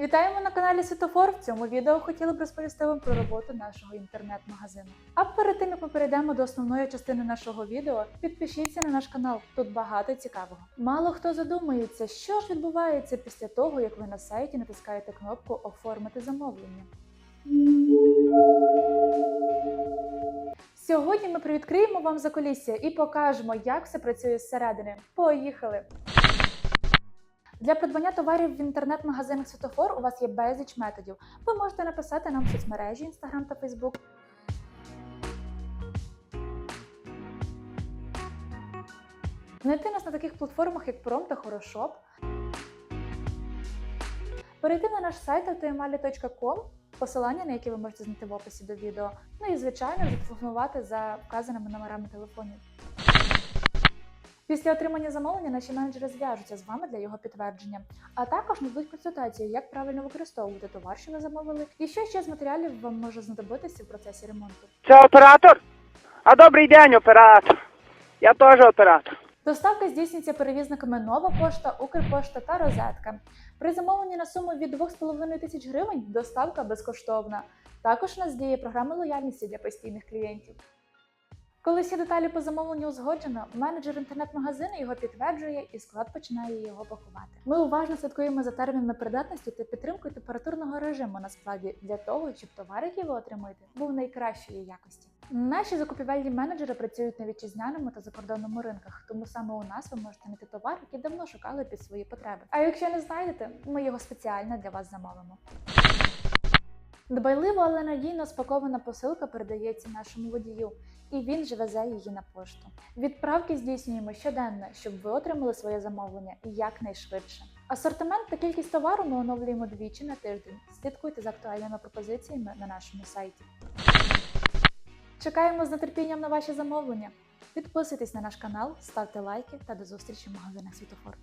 Вітаємо на каналі Світофор. В цьому відео хотіли б розповісти вам про роботу нашого інтернет-магазину. А перед тим як ми перейдемо до основної частини нашого відео, підпишіться на наш канал. Тут багато цікавого. Мало хто задумується, що ж відбувається після того, як ви на сайті натискаєте кнопку Оформити замовлення. Сьогодні ми привідкриємо вам закулісся і покажемо, як все працює зсередини. Поїхали! Для придбання товарів в інтернет-магазинах Світофор у вас є безліч методів. Ви можете написати нам в соцмережі Instagram та Facebook. Знайти нас на таких платформах, як Prom та Хорошоп. Перейти на наш сайт autoemali.com, посилання на яке ви можете знайти в описі до відео. Ну і звичайно зателефонувати за вказаними номерами телефонів. Після отримання замовлення наші менеджери зв'яжуться з вами для його підтвердження, а також нададуть консультацію, як правильно використовувати товар, що ви замовили, і що ще з матеріалів вам може знадобитися в процесі ремонту. Це оператор? А добрий день, оператор. Я теж оператор. Доставка здійснюється перевізниками Нова пошта, Укрпошта та Розетка. При замовленні на суму від 2,5 тисяч гривень доставка безкоштовна. Також у нас діє програма лояльності для постійних клієнтів. Коли всі деталі по замовленню узгоджено, менеджер інтернет-магазину його підтверджує і склад починає його пакувати. Ми уважно слідкуємо за термінами придатності та підтримкою температурного режиму на складі для того, щоб товар, який ви отримуєте, був найкращої якості. Наші закупівельні менеджери працюють на вітчизняному та закордонному ринках, тому саме у нас ви можете знайти товар, який давно шукали під свої потреби. А якщо не знайдете, ми його спеціально для вас замовимо. Дбайливо, але надійно спакована посилка передається нашому водію, і він же везе її на пошту. Відправки здійснюємо щоденно, щоб ви отримали своє замовлення якнайшвидше. Асортимент та кількість товару ми оновлюємо двічі на тиждень. Слідкуйте за актуальними пропозиціями на нашому сайті. Чекаємо з нетерпінням на ваші замовлення. Підписуйтесь на наш канал, ставте лайки та до зустрічі в магазинах Світофор.